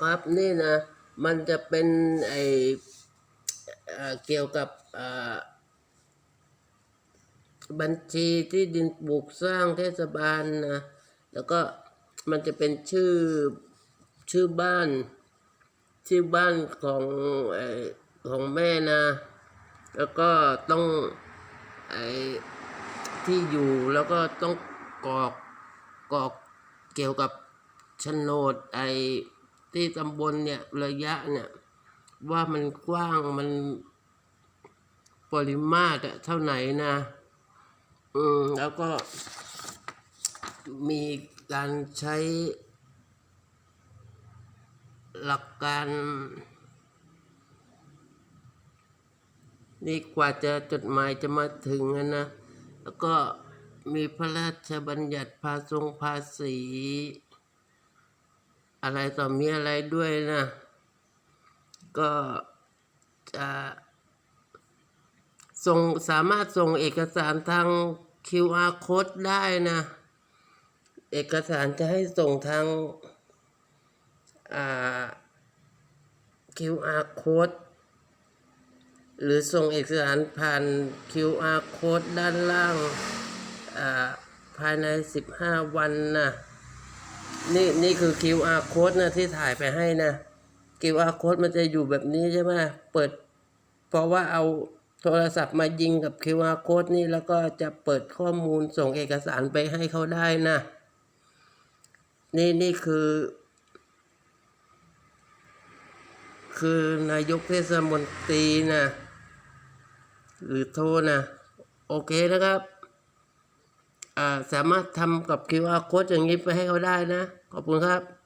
ครับนี่นะมันจะเป็นไอเกี่ยวกับบัญชีที่ดินปลูกสร้างเทศบาลนะแล้วก็มันจะเป็นชื่อชื่อบ้านชื่อบ้านของไอของแม่นะ แล้วก็ต้องไอที่อยู่แล้วก็ต้องกรอกกรอกเกี่ยวกับโฉนดไอ ที่ตำบลเนี่ยระยะเนี่ย ว่ามันกว้างมันปริมาตรเท่าไหนนะ อืมแล้วก็มีการใช้ หลักการ นี่กว่าจะจดหมายจะมาถึงนะ แล้วก็มีพระราชบัญญัติภาษงภาษี อะไรต่อมีอะไรด้วยนะ ก็จะส่งสามารถส่งเอกสารทาง QR code ได้นะ เอกสารจะให้ส่งทางอ่า QR code หรือส่งเอกสารผ่าน QR code ด้านล่างอ่าภายใน 15 วันนะ นี่นี่คือ QR code นะที่ถ่ายไปให้นะ QR code มันจะอยู่แบบนี้ใช่ไหมเปิด เพราะว่าเอาโทรศัพท์มายิงกับ QR code นี่แล้วก็จะเปิดข้อมูลส่งเอกสารไปให้เขาได้นะ นี่นี่คือ คือนายกเทศมนตรีนะ หรือโทรนะ โอเคนะครับ สามารถทำกับ QR code อย่างนี้ไปให้เขาได้นะ ขอบคุณครับ